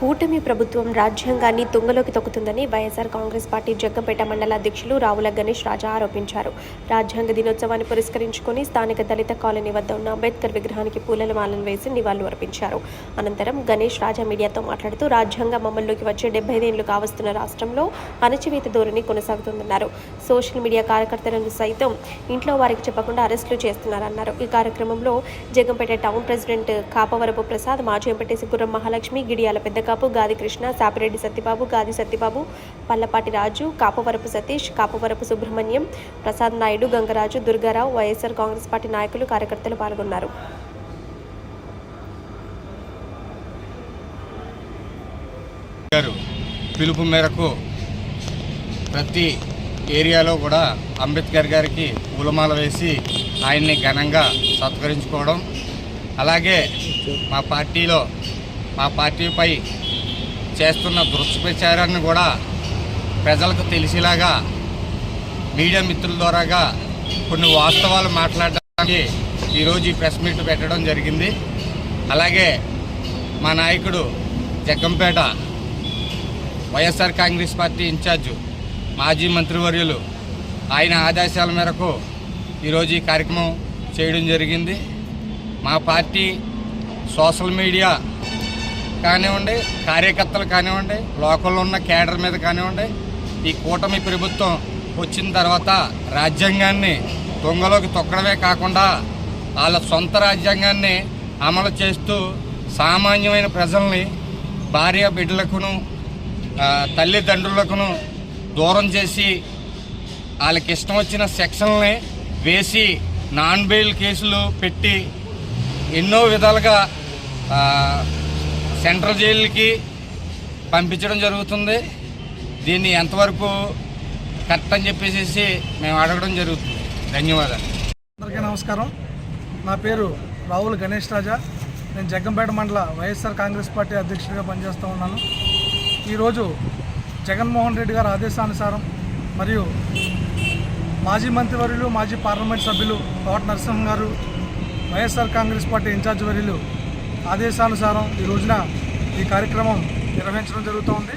కూటమి ప్రభుత్వం రాజ్యాంగాన్ని తుంగలోకి తొక్కుతుందని వైఎస్ఆర్ కాంగ్రెస్ పార్టీ జగ్గంపేట మండల అధ్యక్షులు రావుల గణేష్ రాజా ఆరోపించారు. రాజ్యాంగ దినోత్సవాన్ని పురస్కరించుకొని స్థానిక దళిత కాలనీ వద్ద ఉన్న అంబేద్కర్ విగ్రహానికి పూలల మాలలు వేసి నివాళులు అర్పించారు. అనంతరం గణేష్ రాజా మీడియాతో మాట్లాడుతూ రాజ్యాంగం అమల్లోకి వచ్చే డెబ్బై ఐదేళ్ళు కావస్తున్న రాష్ట్రంలో అణచివేత ధోరణి కొనసాగుతుందన్నారు. సోషల్ మీడియా కార్యకర్తలను సైతం ఇంట్లో వారికి చెప్పకుండా అరెస్టులు చేస్తున్నారన్నారు. ఈ కార్యక్రమంలో జగంపేట టౌన్ ప్రెసిడెంట్ కాపవరపు ప్రసాద్ మాజీ ఎంపీటీసీ గుర్రం మహాలక్ష్మి గిడియాల పెద్ద పెద్దకాపు గాది కృష్ణ సాపిరెడ్డి సత్యబాబు గాది సత్యబాబు పల్లపాటి రాజు కాపవరపు సతీష్ కాపవరపు సుబ్రహ్మణ్యం ప్రసాద్ నాయుడు గంగరాజు దుర్గారావు వైఎస్ఆర్ కాంగ్రెస్ పార్టీ నాయకులు కార్యకర్తలు పాల్గొన్నారు. గారు పిలుపు మేరకు ప్రతి ఏరియాలో కూడా అంబేద్కర్ గారికి పూలమాల వేసి ఆయన్ని ఘనంగా సత్కరించుకోవడం అలాగే మా పార్టీలో మా పార్టీపై చేస్తున్న దుష్ప్రచారాన్ని కూడా ప్రజలకు తెలిసేలాగా మీడియా మిత్రుల ద్వారాగా కొన్ని వాస్తవాలు మాట్లాడడానికి ఈరోజు ఈ ప్రెస్ మీట్ పెట్టడం జరిగింది. అలాగే మా నాయకుడు జగ్గంపేట వైఎస్ఆర్ కాంగ్రెస్ పార్టీ ఇన్ఛార్జు మాజీ మంత్రివర్యులు ఆయన ఆదేశాల మేరకు ఈరోజు ఈ కార్యక్రమం చేయడం జరిగింది. మా పార్టీ సోషల్ మీడియా కానివ్వండి కార్యకర్తలు కానివ్వండి లోకల్లో ఉన్న కేడర్ మీద కానివ్వండి ఈ కూటమి ప్రభుత్వం వచ్చిన తర్వాత రాజ్యాంగాన్ని దొంగలోకి తొక్కడమే కాకుండా వాళ్ళ సొంత రాజ్యాంగాన్ని అమలు చేస్తూ సామాన్యమైన ప్రజల్ని భార్య బిడ్డలకును తల్లిదండ్రులకును దూరం చేసి వాళ్ళకి ఇష్టం వచ్చిన సెక్షన్లని వేసి నాన్ బెయిల్ కేసులు పెట్టి ఎన్నో విధాలుగా సెంట్రల్ జైలుకి పంపించడం జరుగుతుంది. దీన్ని ఎంతవరకు కరెక్ట్ అని చెప్పేసి మేము అడగడం జరుగుతుంది. ధన్యవాదాలు. అందరికీ నమస్కారం. నా పేరు రాహుల్ గణేష్ రాజా. నేను జగ్గంపేట మండల వైఎస్ఆర్ కాంగ్రెస్ పార్టీ అధ్యక్షుడిగా పనిచేస్తూ ఉన్నాను. ఈరోజు జగన్మోహన్ రెడ్డి గారి ఆదేశానుసారం మరియు మాజీ మంత్రివర్యులు మాజీ పార్లమెంట్ సభ్యులు తోట నరసింహం గారు వైఎస్ఆర్ కాంగ్రెస్ పార్టీ ఇన్ఛార్జ్ వర్యులు ఆదేశానుసారం ఈ రోజున ఈ కార్యక్రమం నిర్వహించడం జరుగుతోంది.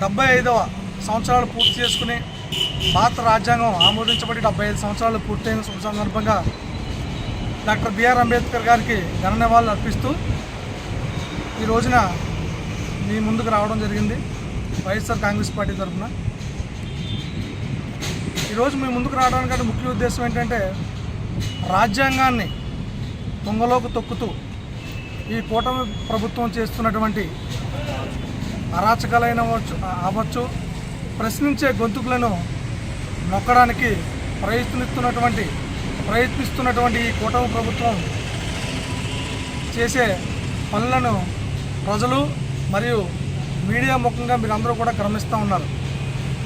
డెబ్బై ఐదవ సంవత్సరాలు పూర్తి చేసుకుని భారత రాజ్యాంగం ఆమోదించబడి డెబ్బై ఐదు సంవత్సరాలు పూర్తయిన శుభ సందర్భంగా డాక్టర్ బిఆర్ అంబేద్కర్ గారికి ఘన నివాళులు అర్పిస్తూ ఈ రోజున మీ ముందుకు రావడం జరిగింది. వైఎస్ఆర్ కాంగ్రెస్ పార్టీ తరఫున. ఈరోజు మీ ముందుకు రావడానికి ముఖ్య ఉద్దేశం ఏంటంటే రాజ్యాంగాన్ని తుంగలోకి తొక్కుతూ ఈ కూటమి ప్రభుత్వం చేస్తున్నటువంటి అరాచకాలైన అవ్వచ్చు ప్రశ్నించే గొంతుకులను నొక్కడానికి ప్రయత్నిస్తున్నటువంటి ప్రయత్నిస్తున్నటువంటి ఈ కూటమి ప్రభుత్వం చేసే పనులను ప్రజలు మరియు మీడియా ముఖంగా మీరు అందరూ కూడా క్రమిస్తూ ఉన్నారు.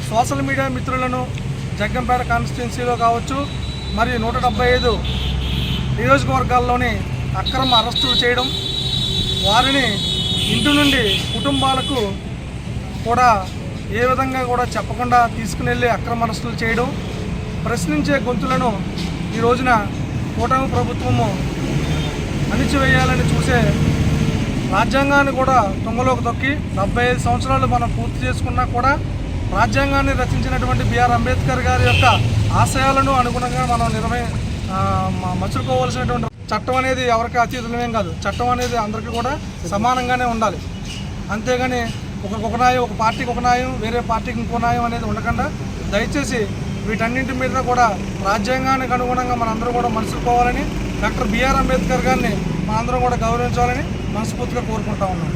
సోషల్ మీడియా మిత్రులను జగ్గంపేట కాన్స్టిట్యున్సీలో కావచ్చు మరియు నూట డెబ్బై ఐదు నియోజకవర్గాల్లోని అక్రమ అరెస్టులు చేయడం వారిని ఇంటి నుండి కుటుంబాలకు కూడా ఏ విధంగా కూడా చెప్పకుండా తీసుకుని అక్రమ అరెస్టులు చేయడం ప్రశ్నించే గొంతులను ఈ రోజున కూటమి ప్రభుత్వము అణిచివేయాలని చూసే రాజ్యాంగాన్ని కూడా తుంగలోకి తొక్కి డెబ్బై ఐదు సంవత్సరాలు మనం పూర్తి చేసుకున్నా కూడా రాజ్యాంగాన్ని రచించినటువంటి బిఆర్ అంబేద్కర్ గారి యొక్క ఆశయాలను అనుగుణంగా మనం నిర్వహి మసులుకోవాల్సినటువంటి చట్టం అనేది ఎవరికి అతీతులమేం కాదు. చట్టం అనేది అందరికీ కూడా సమానంగానే ఉండాలి. అంతేగాని ఒక న్యాయం ఒక పార్టీకి ఒక న్యాయం వేరే పార్టీకి ఇంకో న్యాయం అనేది ఉండకుండా దయచేసి వీటన్నింటి మీద కూడా రాజ్యాంగానికి అనుగుణంగా మనందరూ కూడా మనుషులుకోవాలని డాక్టర్ బిఆర్ అంబేద్కర్ గారిని మనందరం కూడా గౌరవించాలని మనస్ఫూర్తిగా కోరుకుంటా ఉన్నాం.